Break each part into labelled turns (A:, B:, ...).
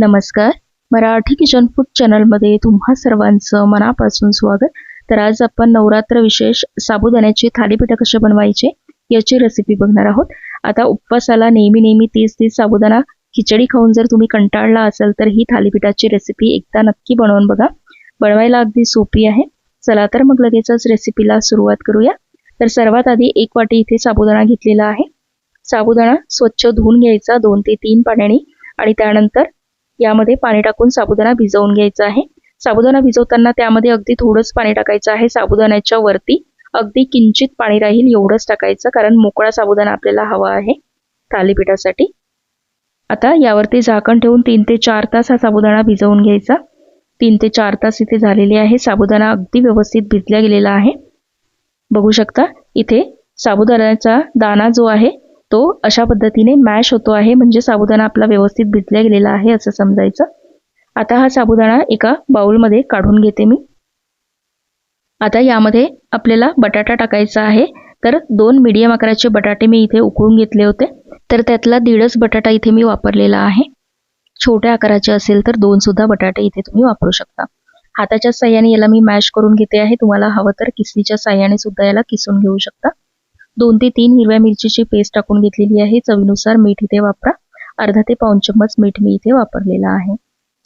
A: नमस्कार. Marathi kitchen food चॅनलमध्ये तुम्हा सर्वांचं मनापासून स्वागत. तर आज आपण नवरात्र विशेष साबुदाण्याची थालीपीठं कसे बनवायचे याची रेसिपी बघणार आहोत. आता उपवासाला नेहमी नेहमी तीस तीस साबुदाणा खिचडी खाऊन जर तुम्ही कंटाळला असाल तर ही थालीपीठाची रेसिपी एकदा नक्की बनवून बघा. बनवायला अगदी सोपी आहे. चला तर मग लगेचच रेसिपीला सुरुवात करूया. तर सर्वात आधी एक वाटी इथे साबुदाणा घेतलेला आहे. साबुदाणा स्वच्छ धुवून घ्यायचा दोन ते तीन पाण्याने आणि त्यानंतर यामध्ये पाणी टाकून साबुदाणा भिजवून घ्यायचा आहे. साबुदाणा भिजवताना त्यामध्ये अगदी थोडंच पाणी टाकायचं आहे. साबुदाण्याच्या वरती अगदी किंचित पाणी राहील एवढंच टाकायचं कारण मोकळा साबुदाणा आपल्याला हवा आहे थालीपीठासाठी. आता यावरती झाकण ठेवून तीन ते चार तास हा साबुदाणा भिजवून घ्यायचा. तीन ते चार तास इथे झालेले आहे. साबुदाणा अगदी व्यवस्थित भिजल्या गेलेला आहे. बघू शकता इथे साबुदाण्याचा दाणा जो आहे तो अशा पद्धतीने मॅश होतो आहे. म्हणजे साबुदाणा आपला व्यवस्थित भिजल्या गेलेला आहे असं समजायचं. आता हा साबुदाणा एका बाउलमध्ये काढून घेते मी. आता यामध्ये आपल्याला बटाटा टाकायचा आहे. तर दोन मीडियम आकाराचे बटाटे मी इथे उकळून घेतले होते. तर त्यातला दीडच बटाटा इथे मी वापरलेला आहे. छोट्या आकाराचे असेल तर दोन सुद्धा बटाटे इथे तुम्ही वापरू शकता. हाताच्या साह्याने याला मी मॅश करून घेते आहे. तुम्हाला हवं तर किसनीच्या साह्याने सुद्धा याला किसून घेऊ शकता. दोन ते तीन हिरव्या मिरचीची पेस्ट टाकून घेतलेली आहे. चवीनुसार मीठ इथे वापरा. अर्धा ते पाऊन चम्मच मीठ मी इथे वापरलेला आहे.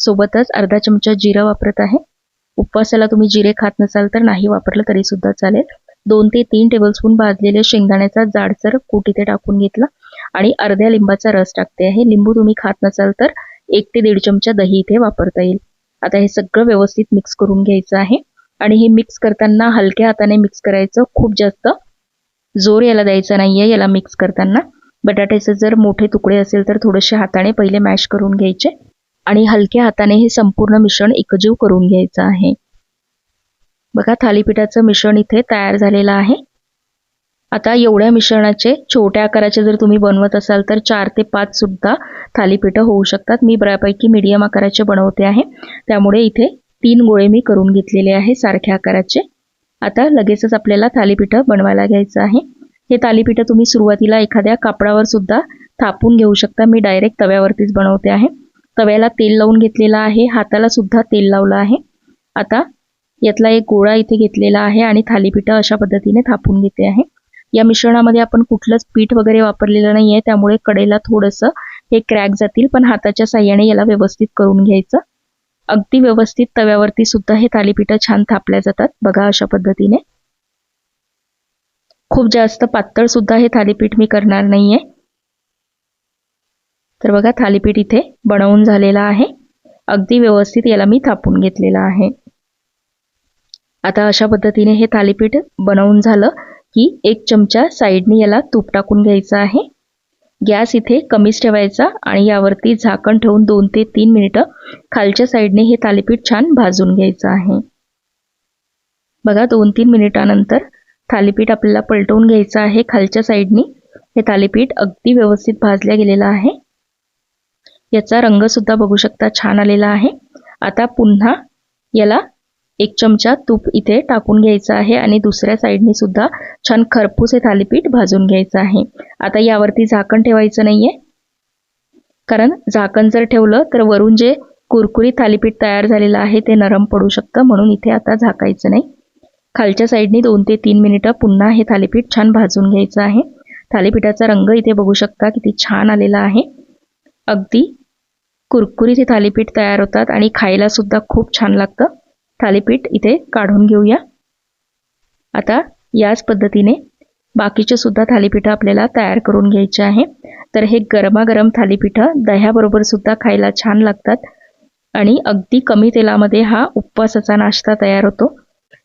A: सोबतच अर्धा चमचा जिरा वापरत आहे. उपवासाला तुम्ही जिरे खात नसाल तर नाही वापरलं तरी सुद्धा चालेल. दोन ते तीन टेबलस्पून भाजलेले शेंगदाण्याचा जाडसर कूट इथे टाकून घेतला. आणि अर्ध्या लिंबाचा रस टाकते आहे. लिंबू तुम्ही खात नसाल तर एक ते दीड चमचा दही इथे वापरता येईल. आता हे सगळं व्यवस्थित मिक्स करून घ्यायचं आहे. आणि हे मिक्स करताना हलक्या हाताने मिक्स करायचं. खूप जास्त जोर याला द्यायचा नाही आहे याला मिक्स करताना. बटाट्याचे जर मोठे तुकडे असेल तर थोडेसे हाताने पहिले मॅश करून घ्यायचे आणि हलक्या हाताने हे संपूर्ण मिश्रण एकजीव करून घ्यायचं आहे. बघा थालीपीठाचं मिश्रण इथे तयार झालेलं आहे. आता एवढ्या मिश्रणाचे छोट्या आकाराचे जर तुम्ही बनवत असाल तर चार ते पाच सुद्धा थालीपीठं होऊ शकतात. मी बऱ्यापैकी मीडियम आकाराचे बनवते आहे. त्यामुळे इथे तीन गोळे मी करून घेतलेले आहे सारख्या आकाराचे. आता लगेचच आपल्याला थालीपीठं बनवायला घ्यायचं आहे. हे थालीपीठं तुम्ही सुरुवातीला एखाद्या कापडावर सुद्धा थापून घेऊ शकता. मी डायरेक्ट तव्यावरतीच बनवते आहे. तव्याला तेल लावून घेतलेलं आहे. हाताला सुद्धा तेल लावलं आहे. आता यातला एक गोळा इथे घेतलेला आहे आणि थालीपीठं अशा पद्धतीने थापून घेते आहे. या मिश्रणामध्ये आपण कुठलंच पीठ वगैरे वापरलेलं नाही आहे त्यामुळे कडेला थोडंसं हे क्रॅक जातील. पण हाताच्या साह्याने याला व्यवस्थित करून घ्यायचं. अगदी व्यवस्थित तव्यावरती सुद्धा हे थालीपीठं छान थापल्या जातात. बघा अशा पद्धतीने. खूप जास्त पातळ सुद्धा हे थालीपीठ मी करणार नाहीये. तर बघा थालीपीठ इथे बनवून झालेला आहे. अगदी व्यवस्थित याला मी थापून घेतलेलं आहे. आता अशा पद्धतीने हे थालीपीठ बनवून झालं की एक चमचा साईडने याला तूप टाकून घ्यायचं आहे. गॅस इथे कमीच ठेवायचा आणि यावरती झाकण ठेवून दोन ते तीन मिनिटं खालच्या साईडने हे थालीपीठ छान भाजून घ्यायचं आहे. बघा दोन तीन मिनिटानंतर थालीपीठ आपल्याला पलटवून घ्यायचं आहे खालच्या साईडनी. हे थालीपीठ अगदी व्यवस्थित भाजल्या गेलेलं आहे. याचा रंग सुद्धा बघू शकता छान आलेला आहे. आता पुन्हा याला एक चमचा तूप इथे टाकून घ्यायचं आहे आणि दुसऱ्या साईडने सुद्धा छान खरपूस हे थालीपीठ भाजून घ्यायचं आहे. आता यावरती झाकण ठेवायचं नाहीये. कारण झाकण जर ठेवलं तर वरून जे कुरकुरीत थालीपीठ तयार झालेलं आहे ते नरम पडू शकतं म्हणून इथे आता झाकायचं नाही. खालच्या साईडने दोन ते तीन मिनिटं पुन्हा हे थालीपीठ छान भाजून घ्यायचं आहे. थालीपीठाचा रंग इथे बघू शकता किती छान आलेला आहे. अगदी कुरकुरीत हे थालीपीठ तयार होतात आणि खायला सुद्धा खूप छान लागतं. थालीपीठ इथे काढून घेऊया. आता याच पद्धतीने बाकीचे सुद्धा थालीपीठं आपल्याला तयार करून घ्यायचे आहे. तर हे गरमागरम थालीपीठं दह्याबरोबर सुद्धा खायला छान लागतात. आणि अगदी कमी तेलामध्ये हा उपवासाचा नाश्ता तयार होतो.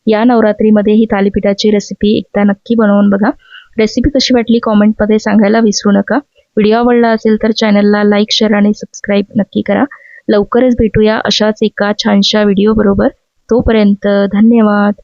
A: या नवरात्रीमध्ये ही थालीपीठाची रेसिपी एकदा नक्की बनवून बघा. रेसिपी कशी वाटली कॉमेंटमध्ये सांगायला विसरू नका. व्हिडिओ आवडला असेल तर चॅनलला लाईक शेअर आणि सबस्क्राईब नक्की करा. लवकरच भेटूया अशाच एका छानशा व्हिडिओ बरोबर. तोपर्यंत धन्यवाद.